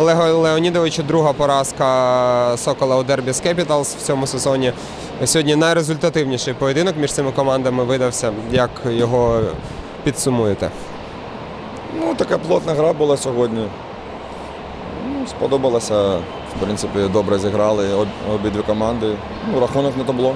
Олегу Леонідовичу. Друга поразка Сокола у Дербі з Capitals в цьому сезоні. Сьогодні найрезультативніший поєдинок між цими командами видався. Як його підсумуєте? Ну, така плотна гра була сьогодні. Ну, сподобалося. В принципі, добре зіграли обидві команди. Ну, рахунок на табло.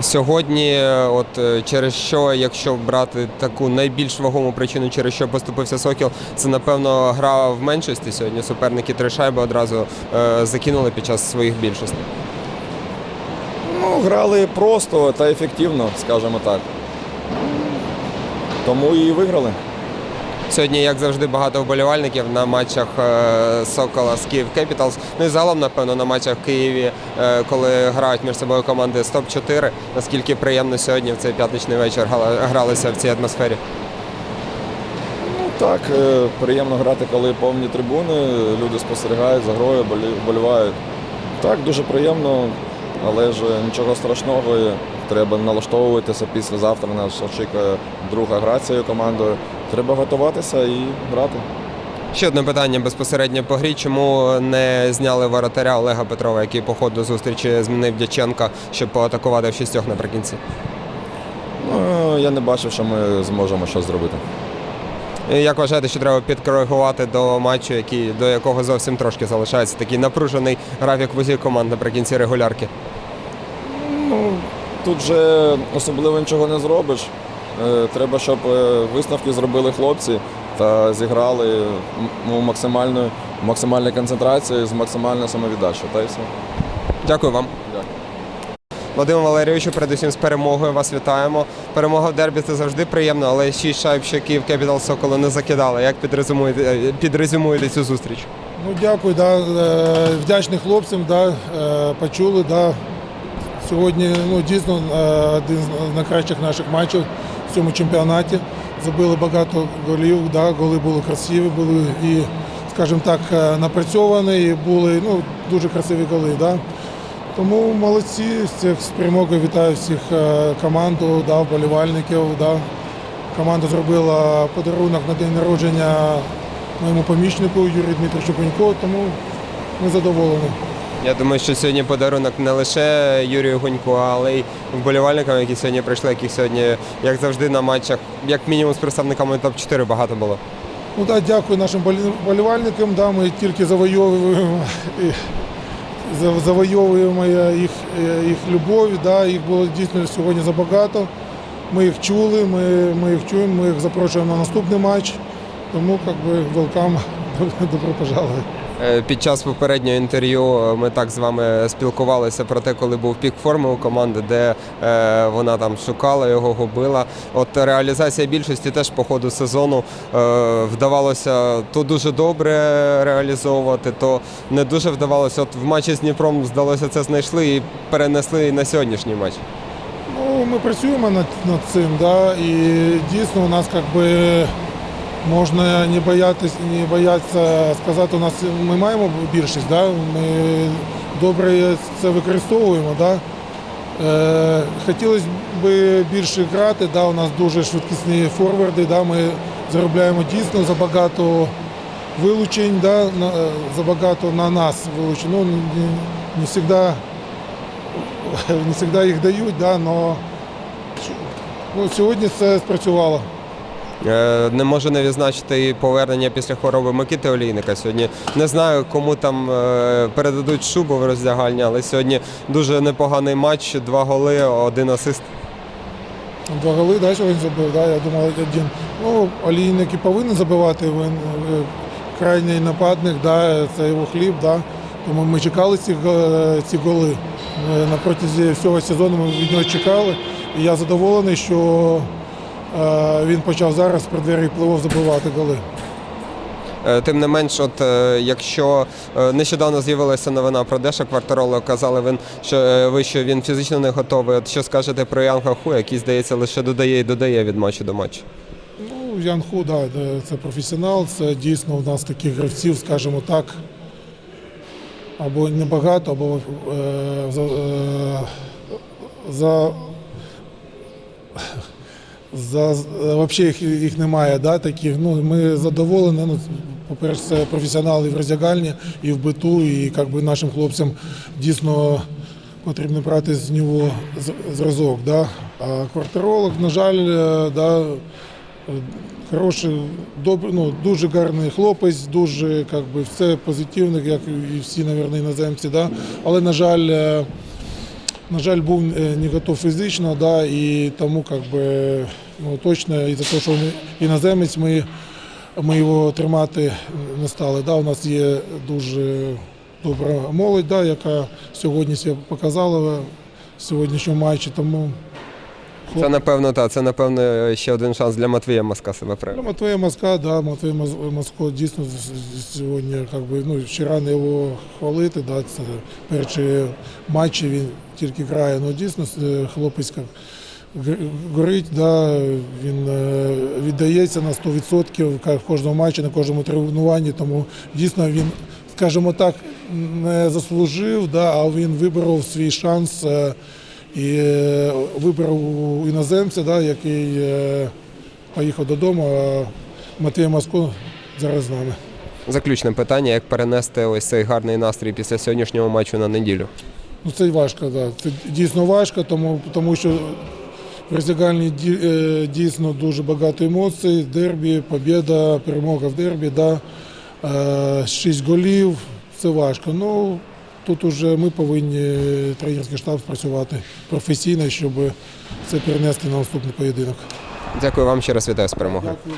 Сьогодні, е, от е, через що, якщо брати таку найбільш вагому причину, через що поступився Сокіл, це напевно гра в меншості сьогодні. Суперники три шайби одразу е, закинули під час своїх більшостей. Ну, грали просто та ефективно, скажімо так. Тому і виграли. Сьогодні, як завжди, багато вболівальників на матчах е, Сокола з Київ Кепіталс. Ну і загалом, напевно, на матчах в Києві, е, коли грають між собою команди з топ-4. Наскільки приємно сьогодні в цей п'ятничний вечір гралися в цій атмосфері. Ну так, е, приємно грати, коли повні трибуни, люди спостерігають за грою, болі- вболівають. Так, дуже приємно, але ж нічого страшного. Треба налаштовуватися післязавтра. Нас очікує друга гра цією командою. Треба готуватися і грати. Ще одне питання безпосередньо по грі. Чому не зняли воротаря Олега Петрова, який по ходу зустрічі змінив Дяченка, щоб поатакувати в шістьох наприкінці? Ну, я не бачив, що ми зможемо щось зробити. І Як вважаєте, що треба підкоригувати до матчу, який, до якого зовсім трошки залишається такий напружений графік в усіх команд наприкінці регулярки? Тут же особливо нічого не зробиш. Е, Треба, щоб е, висновки зробили хлопці та зіграли м- ну, максимальною, максимальною концентрацією з максимальною самовіддачею. Та й все. Дякую вам. Дякую. Вадиму Валерійовичу, передусім з перемогою вас вітаємо. Перемога в дербі це завжди приємно, але шість шайб, що Київ Кепітал Соколу не закидали. Як підрезюмуєте, е, підрезюмуєте цю зустріч? Ну, дякую, да, вдячний хлопцям, да, почули. Да. Сьогодні ну, дійсно е, один з найкращих наших матчів в цьому чемпіонаті. Забили багато голів, да, голи були красиві, були і, скажімо так, е, напрацьовані, і були ну, дуже красиві голи. Да. Тому молодці, з перемогою вітаю всіх е, команду, да, вболівальників. Да. Команда зробила подарунок на день народження моєму помічнику Юрію Дмитровичу Гунько, тому ми задоволені. Я думаю, що сьогодні подарунок не лише Юрію Гуньку, але й вболівальникам, які сьогодні прийшли, яких сьогодні, як завжди, на матчах, як мінімум з представниками топ-4 багато було. Ну, да, дякую нашим болі- вболівальникам. Да, ми тільки завойовуємо, завойовуємо їх, їх любов. Да, їх було дійсно сьогодні забагато. Ми їх чули, ми, ми їх чуємо, ми їх запрошуємо на наступний матч. Тому як би, welcome, добро пожаловать. Е, Під час попереднього інтерв'ю е, ми так з вами спілкувалися про те, коли був пік форми у команди, де е, вона там шукала його, губила. От реалізація більшості теж по ходу сезону вдавалося то дуже добре реалізовувати, то не дуже вдавалося. От в матчі з Дніпром здалося це знайшли і перенесли на сьогоднішній матч. Ну, ми працюємо над, над цим, да, і дійсно у нас как би, можна не боятись, не боятися сказати, у нас ми маємо більшість, да, ми добре це використовуємо. Да. Е, хотілося б більше грати, да, у нас дуже швидкісні форварди, да, ми заробляємо дійсно забагато вилучень, да, на, забагато на нас вилучень. Ну, не, не завжди не завжди їх дають, да, но ну, сьогодні це спрацювало. Е, Не можу не відзначити і повернення після хвороби Микити Олійника. Сьогодні не знаю, кому там е, передадуть шубу в роздягальні, але сьогодні дуже непоганий матч, два голи, один асист. Два голи да, сьогодні забив, да, я думав, один. Ну, олійник і повинен забивати, він е, крайній нападник, да, це його хліб, да. тому ми чекали ці, ці голи. На протязі всього сезону ми від нього чекали. І я задоволений, що він почав зараз в преддверії плей-офф забивати голи. Е, Тим не менш, от е, якщо е, нещодавно з'явилася новина про Деша Квартароло, казали він, що ви що він фізично не готовий. От що скажете про Янга Ху, який здається лише додає і додає від матчу до матчу? Ну, Ян Ху, да, це професіонал, це дійсно у нас таких гравців, скажімо так, або небагато, або е, за, е, за, за, взагалі їх, їх немає, да, таких. Ну, ми задоволені, ну, по-перше, це професіонали в роздягальні і в биту, і якби нашим хлопцям дійсно потрібно брати з нього зразок. Да? А квартиролог, на жаль, е, да, е, хороший, добр, ну, дуже гарний хлопець, дуже как все позитивне, як і всі, мабуть, іноземці. Да? Але, на жаль, е, на жаль, був е, не готов фізично, да, і тому как би, ну, точно і за те, що він іноземець, ми, ми його тримати не стали. Да. У нас є дуже добра молодь, да, яка сьогодні себе показала в сьогоднішньому матчі. Тому Це напевно та це напевно ще один шанс для Матвія Маска себе Ну, проявити. Матвея Маска, да, Маз- Маско дійсно сьогодні, как би, ну, вчора не його хвалити, да, це перші матчі він тільки грає, ну дійсно е, хлопець як горить, да, він е, віддається на 100% ка- в кожному матчі, на кожному тренуванні, тому дійсно він, скажімо так, не заслужив, да, а він виборов свій шанс е, і е, вибрав у іноземця, да, який е, поїхав додому, а Матвій Маско зараз з нами. Заключне питання: як перенести ось цей гарний настрій після сьогоднішнього матчу на неділю? Ну це важко, да. Це дійсно важко, тому, тому що в роздягальні е, дійсно дуже багато емоцій. Дербі, побіда, перемога в дербі, да. Шість голів. Це важко. Ну тут уже ми повинні тренерський штаб спрацювати професійно, щоб це перенести на наступний поєдинок. Дякую вам ще раз вітаю з перемогою. Дякую.